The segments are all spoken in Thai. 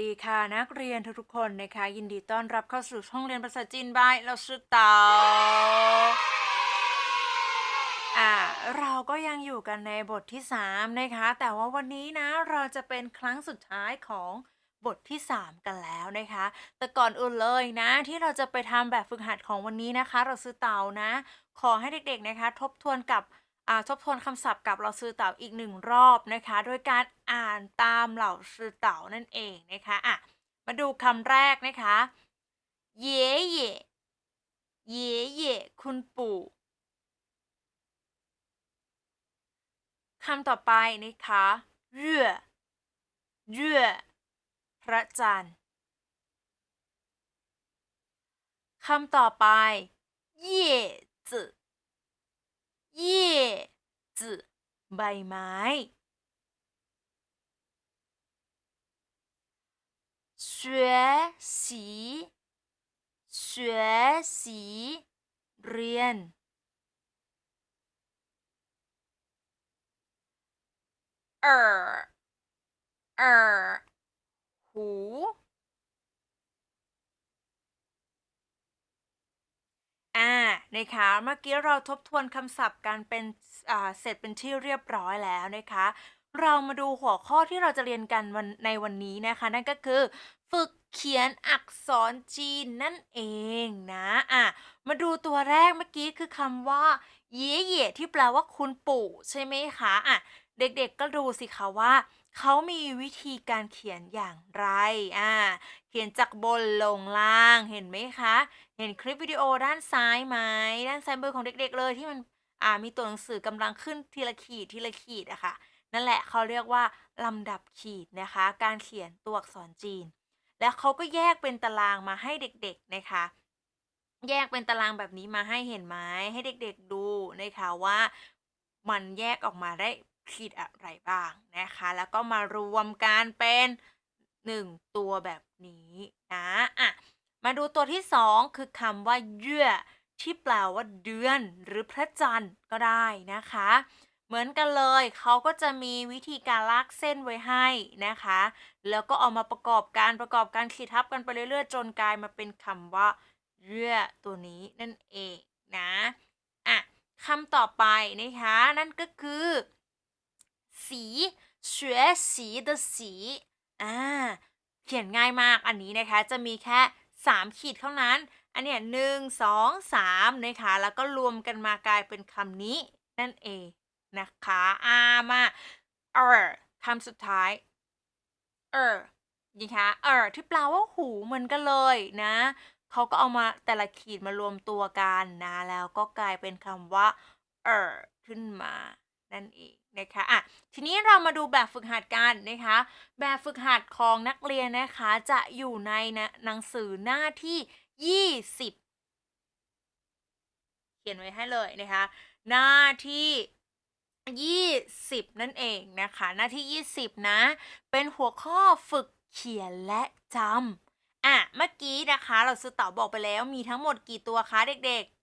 ดีค่ะนักเรียนทุกๆคนนะคะ ยินดีต้อนรับเข้าสู่ช่องเรียนภาษาจีนบายเราชื่อเตาอ่าเราก็ยังอยู่กันในบทที่ 3 นะคะ แต่ว่าวันนี้นะเราจะเป็นครั้งสุดท้ายของบทที่ 3 กันแล้วนะคะ แต่ก่อนอื่นเลยนะ ที่เราจะไปทำแบบฝึกหัดของวันนี้นะคะ เราซื้อเตานะ ขอให้เด็กๆนะคะ ทบทวนกับ ทบทวนคำศัพท์กับเราซื้อเต่าอีกหนึ่งรอบนะคะโดยการอ่านตามเหล่าซื้อเต่านั่นเองนะคะอะมาดูคำแรกนะคะเย่เย่เย่เย่คุณปู่คำต่อไปนะคะเรื่อเรื่อพระจันทร์คำต่อไปเย่จื 叶子ใบไม้学习学习เรียน耳耳หู นะคะ เมื่อกี้เราทบทวนคำศัพท์กันเป็นเสร็จเป็นที่เรียบร้อยแล้วนะคะ เรามาดูหัวข้อที่เราจะเรียนกันวันในวันนี้นะคะ นั่นก็คือ ฝึกเขียนอักษรจีนนั่นเองนะอะมาดูตัวแรกเมื่อกี้คือคำว่าเย่เย่ที่แปลว่าคุณปู่ใช่ไหมคะอะเด็กๆก็ดูสิคะว่า เขามีวิธีการเขียนอย่างไร อ่า เขียนจากบนลงล่าง เห็นไหมคะ เห็นคลิปวิดีโอด้านซ้ายไหม ด้านซ้ายมือของเด็ก ๆ เลยที่มัน อ่า มีตัวหนังสือกำลังขึ้นทีละขีดทีละขีดอะค่ะ นั่นแหละเขาเรียกว่าลำดับขีดนะคะ การเขียนตัวอักษรจีน แล้วเขาก็แยกเป็นตารางมาให้เด็ก ๆ นะคะแยกเป็นตารางแบบนี้มาให้เห็นไหมให้เด็กๆดูนะคะว่ามันแยกออกมาได้ ขีดอะไรบ้างนะคะ แล้วก็มารวมกันเป็นหนึ่งตัวแบบนี้นะอะมาดูตัวที่สองคือคำว่าเยื่อที่แปลว่าเดือนหรือพระจันทร์ก็ได้นะคะ เหมือนกันเลยเขาก็จะมีวิธีการลากเส้นไว้ให้นะคะ แล้วก็เอามาประกอบการประกอบการขีดทับกันไปเรื่อยๆ จนกลายมาเป็นคำว่าเยื่อตัวนี้นั่นเองนะอะคำต่อไปนะคะ นั่นก็คือ สีเฉือสีเดสีอ่าเขียนง่ายมากอันนี้นะคะจะมีแค่ 3 ขีดเท่านั้น อันเนี้ยหนึ่งสองสามนะคะ แล้วก็รวมกันมากลายเป็นคำนี้ นั่นเองนะคะอามาเออคำสุดท้ายเออนะคะเออที่แปลว่าหูเหมือนกันเลยนะเขาก็เอามาแต่ละขีดมารวมตัวกันนะ แล้วก็กลายเป็นคำว่าเออขึ้นมานั่นเอง นะคะอะทีนี้เรามาดูแบบฝึกหัดกันนะคะ แบบฝึกหัดของนักเรียนนะคะ จะอยู่ในนะหนังสือหน้าที่ 20 เขียนไว้ให้เลยนะคะ หน้าที่ 20 นั่นเองนะคะ หน้าที่ 20 นะ เป็นหัวข้อฝึกเขียนและจำอะ เมื่อกี้นะคะ เราซื้อเต่าบอกไปแล้วมีทั้งหมดกี่ตัวคะเด็กๆ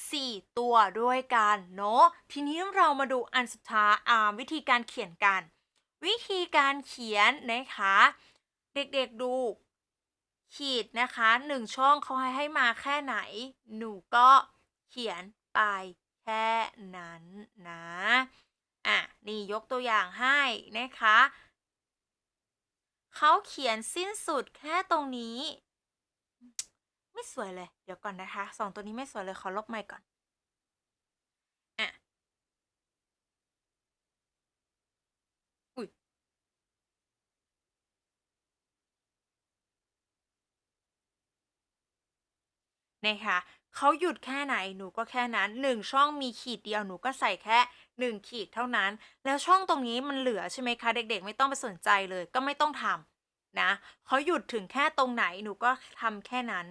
4 ตัวด้วยกันเนาะทีนี้เรามาดูอันสุดท้ายวิธีการเขียนกัน วิธีการเขียนนะคะ เด็กๆดูขีดนะคะหนึ่งช่องเขาให้ให้มาแค่ไหน หนูก็เขียนไปแค่นั้นนะอะนี่ยกตัวอย่างให้นะคะเขาเขียนสิ้นสุดแค่ตรงนี้ ไม่สวยเลย เดี๋ยวก่อนนะคะสองตัวนี้ไม่สวยเลยขอลบใหม่ก่อนอะอุ้ยนะคะเขาหยุดแค่ไหนหนูก็แค่นั้นหนึ่งช่องมีขีดเดียวหนูก็ใส่แค่หนึ่งขีดเท่านั้น แล้วช่องตรงนี้มันเหลือใช่ไหมคะ เด็กๆ ไม่ต้องไปสนใจเลยก็ไม่ต้องทำนะเขาหยุดถึงแค่ตรงไหนหนูก็ทำแค่นั้น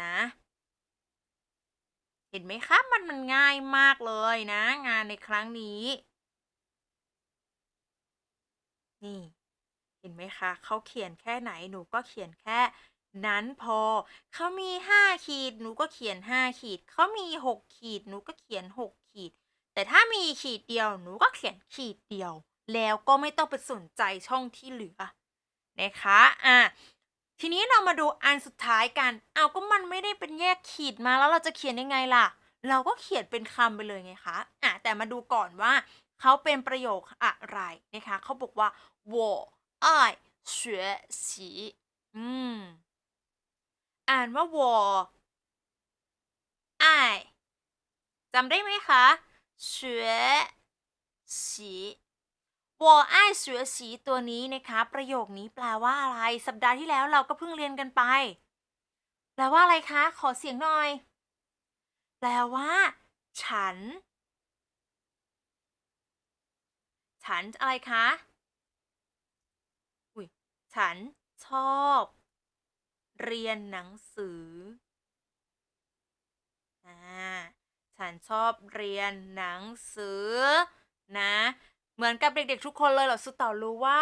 นะ เห็นไหมคะมันมันง่ายมากเลยนะ งานในครั้งนี้ นี่ เห็นไหมคะเขาเขียนแค่ไหนหนูก็เขียนแค่นั้นพอ เขามีห้าขีด หนูก็เขียนห้าขีด เขามีหกขีด หนูก็เขียนหกขีด แต่ถ้ามีขีดเดียว หนูก็เขียนขีดเดียว แล้วก็ไม่ต้องไปสนใจช่องที่เหลือนะคะ อะ ทีนี้เรามาดูอันสุดท้ายกันเอาวก็มันไม่ได้เป็นแยกขีดมาแล้วเราจะเขียนยังไงล่ะ เราก็เขียนเป็นคำไปเลยไงคะอ่ะแต่มาดูก่อนว่าเขาเป็นประโยคอะไรนะคะเขาบอกว่า我爱学习อืมอ่านว่า我爱จำได้ไหมคะ学习 วอไอเสือสีตัวนี้นะคะประโยคนี้แปลว่าอะไร สัปดาห์ที่แล้วเราก็เพิ่งเรียนกันไป แปลว่าอะไรคะ ขอเสียงหน่อย แปลว่า ฉัน ฉันอะไรคะอุ้ยฉันชอบ เรียนหนังสืออ่าฉันชอบเรียนหนังสือนะ เหมือนกับเด็กๆทุกคนเลยเหรอสุดต่อรู้ว่า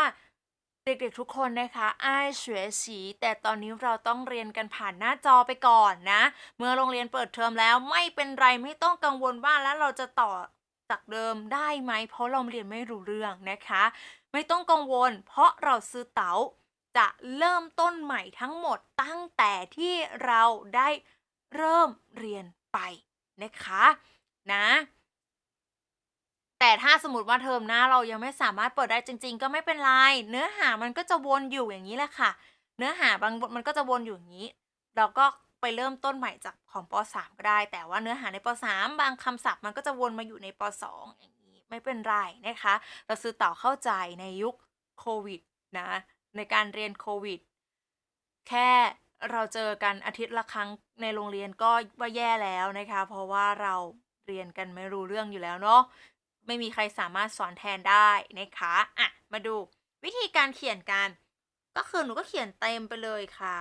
เด็กๆทุกคนนะคะอ้ายเฉวยฉีแต่ตอนนี้เราต้องเรียนกันผ่านหน้าจอไปก่อนนะ เมื่อโรงเรียนเปิดเทอมแล้วไม่เป็นไรไม่ต้องกังวลว่าแล้วเราจะต่อจากเดิมได้ไหม เพราะเราเรียนไม่รู้เรื่องนะคะ ไม่ต้องกังวล เพราะเราซื้อเต๋าจะเริ่มต้นใหม่ทั้งหมดตั้งแต่ที่เราได้เริ่มเรียนไปนะคะ นะ แต่ถ้าสมมติว่าเทอมหน้าเรายังไม่สามารถเปิดได้จริง ๆ ก็ไม่เป็นไร เนื้อหามันก็จะวนอยู่อย่างนี้แหละค่ะ เนื้อหาบางบทมันก็จะวนอยู่อย่างนี้ เราก็ไปเริ่มต้นใหม่จากของป .3 ก็ได้ แต่ว่าเนื้อหาในป .3 บางคำศัพท์มันก็จะวนมาอยู่ในป .2 อย่างนี้ไม่เป็นไรนะคะ เราซื้อต่อเข้าใจในยุคโควิดนะในการเรียนโควิด แค่เราเจอกันอาทิตย์ละครั้งในโรงเรียนก็ว่าแย่แล้วนะคะ เพราะว่าเราเรียนกันไม่รู้เรื่องอยู่แล้วเนาะ ไม่มีใครสามารถสอนแทนได้นะคะอ่ะมาดูวิธีการเขียนกัน ก็คือหนูก็เขียนเต็มไปเลยค่ะ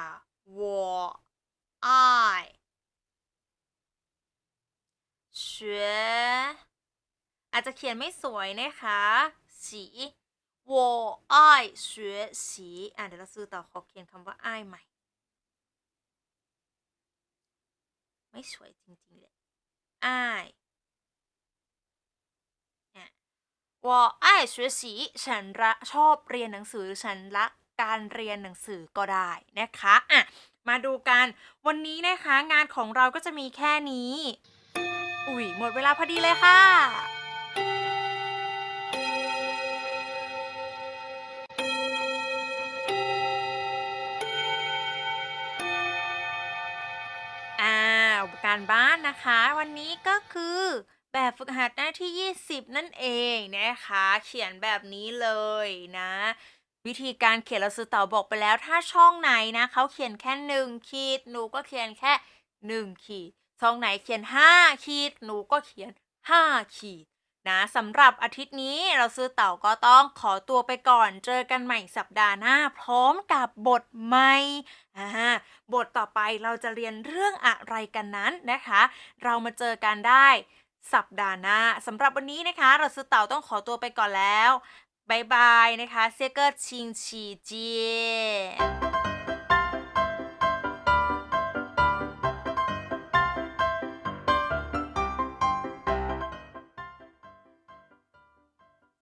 我爱学อาจจะเขียนไม่สวยนะคะสี我爱学习อ่ะเดี๋ยวเราซื้อต่อขอเขียนคำว่าอ้ายใหม่ ไม่สวยจริงๆเลยอ้ ว่าไอ้学习ฉันรักชอบเรียนหนังสือฉันรักการเรียนหนังสือก็ได้นะคะอะมาดูกันวันนี้นะคะงานของเราก็จะมีแค่นี้ อุ้ยหมดเวลาพอดีเลยค่ะอ้าการบ้านนะคะ วันนี้ก็คือ แบบฝึกหัดหน้าที่ 20 นั่นเองนะคะ เขียนแบบนี้เลยนะ วิธีการเขียนเราซื้อเต่าบอกไปแล้วถ้าช่องไหนนะเขาเขียนแค่หนึ่งขีดหนูก็เขียนแค่หนึ่งขีดช่องไหนเขียนห้าขีดหนูก็เขียนห้าขีดนะสำหรับอาทิตย์นี้เราซื้อเต่าก็ต้องขอตัวไปก่อน เจอกันใหม่สัปดาห์หน้า พร้อมกับบทใหม่บทต่อไปเราจะเรียนเรื่องอะไรกันนั้นนะคะ เรามาเจอกันได้ สัปดาห์หน้าสำหรับวันนี้นะคะเราซื้อเต่าต้องขอตัวไปก่อนแล้วบายบายนะคะเซเกอร์ชิงชีเจีย